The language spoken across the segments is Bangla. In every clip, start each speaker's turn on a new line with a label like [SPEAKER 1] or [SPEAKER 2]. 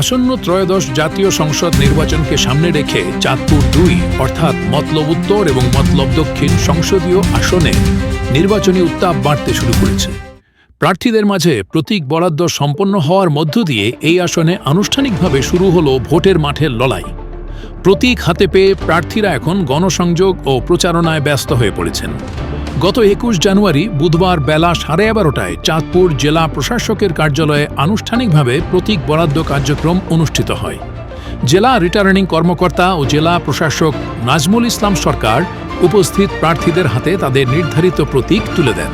[SPEAKER 1] আসন্ন ত্রয়োদশ জাতীয় সংসদ নির্বাচনকে সামনে রেখে চাঁদপুর দুই, অর্থাৎ মতলব উত্তর এবং মতলব দক্ষিণ সংসদীয় আসনে নির্বাচনী উত্তাপ বাড়তে শুরু করেছে। প্রার্থীদের মাঝে প্রতীক বরাদ্দ সম্পন্ন হওয়ার মধ্য দিয়ে এই আসনে আনুষ্ঠানিকভাবে শুরু হলো ভোটের মাঠের লড়াই। প্রতীক হাতে পেয়ে প্রার্থীরা এখন গণসংযোগ ও প্রচারণায় ব্যস্ত হয়ে পড়েছেন। গত একুশ জানুয়ারি বুধবার বেলা সাড়ে এগারোটায় চাঁদপুর জেলা প্রশাসকের কার্যালয়ে আনুষ্ঠানিকভাবে প্রতীক বরাদ্দ কার্যক্রম অনুষ্ঠিত হয়। জেলা রিটার্নিং কর্মকর্তা ও জেলা প্রশাসক নাজমুল ইসলাম সরকার উপস্থিত প্রার্থীদের হাতে তাদের নির্ধারিত প্রতীক তুলে দেন।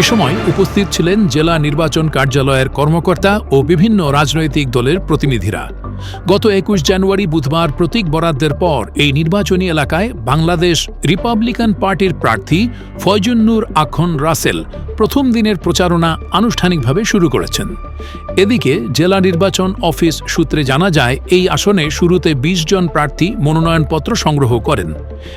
[SPEAKER 1] এ সময় উপস্থিত ছিলেন জেলা নির্বাচন কার্যালয়ের কর্মকর্তা ও বিভিন্ন রাজনৈতিক দলের প্রতিনিধিরা। গত একুশ জানুয়ারি বুধবার প্রতীক বরাদ্দের পর এই নির্বাচনী এলাকায় বাংলাদেশ রিপাবলিকান পার্টির প্রার্থী ফয়জুন্নুর আখন রাসেল প্রথম দিনের প্রচারণা আনুষ্ঠানিকভাবে শুরু করেছেন। এদিকে জেলা নির্বাচন অফিস সূত্রে জানা যায়, এই আসনে শুরুতে ২০ জন প্রার্থী মনোনয়নপত্র সংগ্রহ করেন।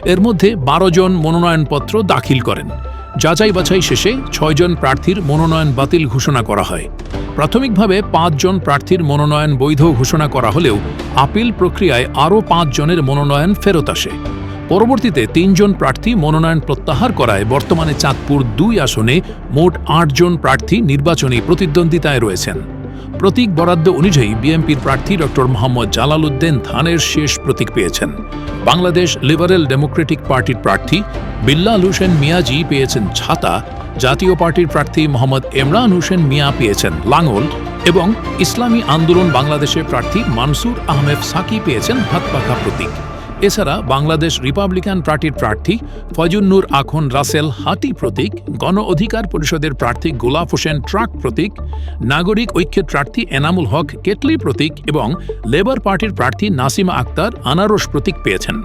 [SPEAKER 1] এর মধ্যে বারো জন মনোনয়নপত্র দাখিল করেন। যাচাই বাছাই শেষে ছয়জন প্রার্থীর মনোনয়ন বাতিল ঘোষণা করা হয়। প্রাথমিকভাবে পাঁচজন প্রার্থীর মনোনয়ন বৈধ ঘোষণা করা হলেও আপিল প্রক্রিয়ায় আরও পাঁচজনের মনোনয়ন ফেরত আসে। পরবর্তীতে তিনজন প্রার্থী মনোনয়ন প্রত্যাহার করায় বর্তমানে চাঁদপুর দুই আসনে মোট আটজন প্রার্থী নির্বাচনী প্রতিদ্বন্দ্বিতায় রয়েছেন। প্রতীক বরাদ্দ অনুযায়ী বিএনপির প্রার্থী ড মোহাম্মদ জালালউদ্দিন ধানের শেষ প্রতীক পেয়েছেন। বাংলাদেশ লিবারেল ডেমোক্রেটিক পার্টির প্রার্থী বিল্লাল হোসেন মিয়াজি পেয়েছেন ছাতা। জাতীয় পার্টির প্রার্থী মোহাম্মদ ইমরান হোসেন মিয়া পেয়েছেন লাঙ্গল এবং ইসলামী আন্দোলন বাংলাদেশের প্রার্থী মানসুর আহমেদ সাকি পেয়েছেন হাতপাখা প্রতীক। এছাড়া বাংলাদেশ রিপাবলিকান পার্টির প্রার্থী ফয়জুন্নুর আখন রাসেল হাতি প্রতীক, গণ অধিকার পরিষদের প্রার্থী গোলাপ হোসেন ট্রাক প্রতীক, নাগরিক ঐক্যের প্রার্থী এনামুল হক কেটলি প্রতীক এবং লেবার পার্টির প্রার্থী নাসিমা আক্তার আনারস প্রতীক পেয়েছেন।